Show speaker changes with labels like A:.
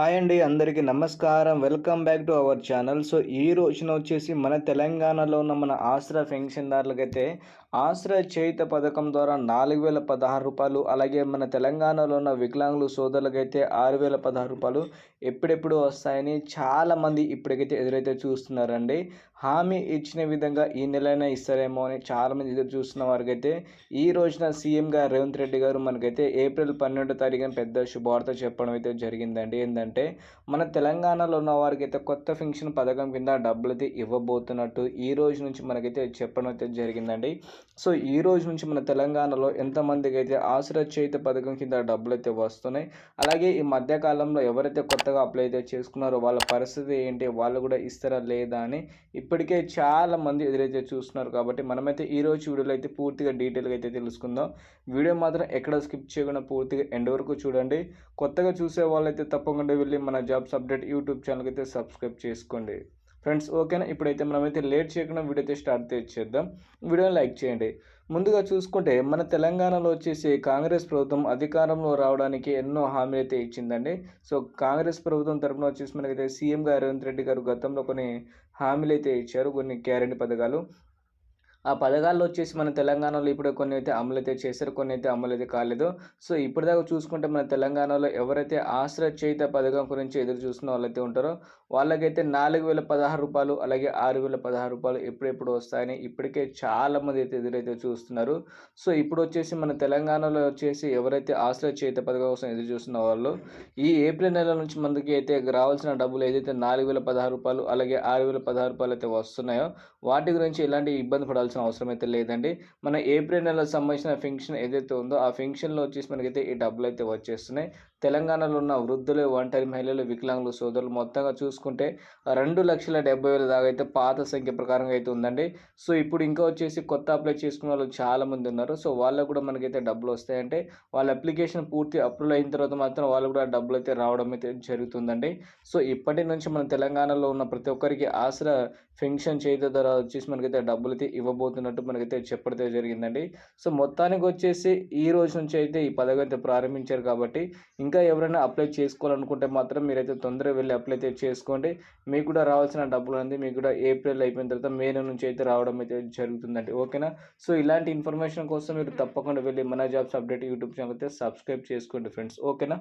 A: Hi అండి అందరికీ నమస్కారం. Welcome back to our channel. So ఈ రోజున వచ్చేసి మన తెలంగాణలో ఉన్న మన ఆసరా పెన్షన్దారులకైతే ఆశ్రయ చేయుత పథకం ద్వారా నాలుగు వేల పదహారు రూపాయలు అలాగే మన తెలంగాణలో ఉన్న వికలాంగులు సోదరులకైతే ఆరు వేల పదహారు రూపాయలు ఎప్పుడెప్పుడు వస్తాయని చాలామంది ఇప్పటికైతే ఎదురైతే చూస్తున్నారండి. హామీ ఇచ్చిన విధంగా ఈ నెలైనా ఇస్తారేమో అని చాలామంది ఎదురు చూస్తున్న వారికైతే ఈ రోజున సీఎంగా రేవంత్ రెడ్డి గారు మనకైతే ఏప్రిల్ పన్నెండో తారీఖున పెద్ద శుభవార్త చెప్పడం అయితే జరిగిందండి. ఏంటంటే మన తెలంగాణలో ఉన్న వారికి అయితే కొత్త పెన్షన్ పథకం కింద డబ్బులు అయితే ఇవ్వబోతున్నట్టు ఈ రోజు నుంచి మనకైతే చెప్పడం అయితే జరిగిందండి. సో ఈ రోజు నుంచి మన తెలంగాణలో ఎంతమందికి అయితే ఆశ్రయ చేత పథకం కింద డబ్బులు అయితే వస్తున్నాయి అలాగే ఈ మధ్యకాలంలో ఎవరైతే కొత్తగా అప్లై అయితే చేసుకున్నారో వాళ్ళ పరిస్థితి ఏంటి వాళ్ళు కూడా ఇస్తారా లేదా అని ఇప్పటికే చాలా మంది ఎదురైతే చూస్తున్నారు కాబట్టి మనమైతే ఈ రోజు వీడియోలో అయితే పూర్తిగా డీటెయిల్గా అయితే తెలుసుకుందాం. వీడియో మాత్రం ఎక్కడ స్కిప్ చేయకుండా పూర్తిగా ఎండ్ వరకు చూడండి. కొత్తగా చూసే వాళ్ళైతే తప్పకుండా వెళ్ళి మన జాబ్స్ అప్డేట్ యూట్యూబ్ ఛానల్కి అయితే సబ్స్క్రైబ్ చేసుకోండి. ఫ్రెండ్స్ ఓకేనా? ఇప్పుడైతే మనమైతే లేట్ చేయకుండా వీడియో అయితే స్టార్ట్ చేద్దాం. వీడియోని లైక్ చేయండి. ముందుగా చూసుకుంటే మన తెలంగాణలో వచ్చేసి కాంగ్రెస్ ప్రభుత్వం అధికారంలో రావడానికి ఎన్నో హామీలు అయితే ఇచ్చిందండి. సో కాంగ్రెస్ ప్రభుత్వం తరఫున వచ్చేసి మనకైతే సీఎంగా అరవింద్ రేవంత్ రెడ్డి గారు గతంలో కొన్ని హామీలు అయితే ఇచ్చారు. కొన్ని గ్యారెంటీ పథకాలు. ఆ పథకాల్లో వచ్చేసి మన తెలంగాణలో ఇప్పుడు కొన్ని అయితే అమలు అయితే చేశారు కొన్ని అయితే అమలు అయితే కాలేదు. సో ఇప్పటిదాకా చూసుకుంటే మన తెలంగాణలో ఎవరైతే ఆశ్రయ చేత పథకం గురించి ఎదురు చూస్తున్న వాళ్ళైతే ఉంటారో వాళ్ళకైతే నాలుగు వేల పదహారు రూపాయలు అలాగే ఆరు వేల పదహారు రూపాయలు ఎప్పుడెప్పుడు వస్తాయని ఇప్పటికే చాలామంది అయితే ఎదురైతే చూస్తున్నారు. సో ఇప్పుడు వచ్చేసి మన తెలంగాణలో వచ్చేసి ఎవరైతే ఆశ్రయ చేత పథకం కోసం ఎదురు చూస్తున్న వాళ్ళు ఈ ఏప్రిల్ నెల నుంచి మనకి అయితే రావాల్సిన డబ్బులు ఏదైతే నాలుగు వేల పదహారు రూపాయలు అలాగే ఆరు వేల పదహారు రూపాయలు అయితే వస్తున్నాయో వాటి గురించి ఎలాంటి ఇబ్బంది చేసుకోవాల్సిన అవసరం అయితే లేదండి. మన ఏప్రిల్ నెలకు సంబంధించిన ఫంక్షన్ ఏదైతే ఉందో ఆ ఫంక్షన్లో వచ్చేసి మనకైతే ఈ డబ్బులు అయితే వచ్చేస్తున్నాయి. తెలంగాణలో ఉన్న వృద్ధులు ఒంటరి మహిళలు వికలాంగులు సోదరులు మొత్తంగా చూసుకుంటే రెండు లక్షల డెబ్బై వేల దాకా అయితే పాత సంఖ్య ప్రకారంగా అయితే ఉందండి. సో ఇప్పుడు ఇంకా వచ్చేసి కొత్త అప్లై చేసుకున్న వాళ్ళు చాలామంది ఉన్నారు. సో వాళ్ళకు కూడా మనకైతే డబ్బులు వస్తాయంటే వాళ్ళ అప్లికేషన్ పూర్తి అప్రూవల్ అయిన తర్వాత మాత్రం వాళ్ళు కూడా డబ్బులు అయితే రావడం అయితే జరుగుతుందండి. సో ఇప్పటి నుంచి మన తెలంగాణలో ఉన్న ప్రతి ఒక్కరికి ఆసరా పెన్షన్ చేత ద్వారా వచ్చేసి మనకైతే డబ్బులు అయితే ఇవ్వబోతున్నట్టు మనకైతే చెప్పడం జరిగిందండి. సో మొత్తానికి వచ్చేసి ఈ రోజు నుంచి అయితే ఈ పథకం అయితే ప్రారంభించారు కాబట్టి ఇంకా ఎవరైనా అప్లై చేసుకోవాలనుకుంటే మాత్రం మీరైతే తొందరగా వెళ్ళి అప్లై అయితే చేసుకోండి. మీకు కూడా రావాల్సిన డబ్బులు అనేది మీకు కూడా ఏప్రిల్ అయిపోయిన తర్వాత మే నుంచి అయితే రావడం అయితే జరుగుతుందండి. ఓకేనా? సో ఇలాంటి ఇన్ఫర్మేషన్ కోసం మీరు తప్పకుండా వెళ్ళి మన జాబ్స్ అప్డేట్ యూట్యూబ్ ఛానల్ అయితే సబ్స్క్రైబ్ చేసుకోండి ఫ్రెండ్స్. ఓకేనా?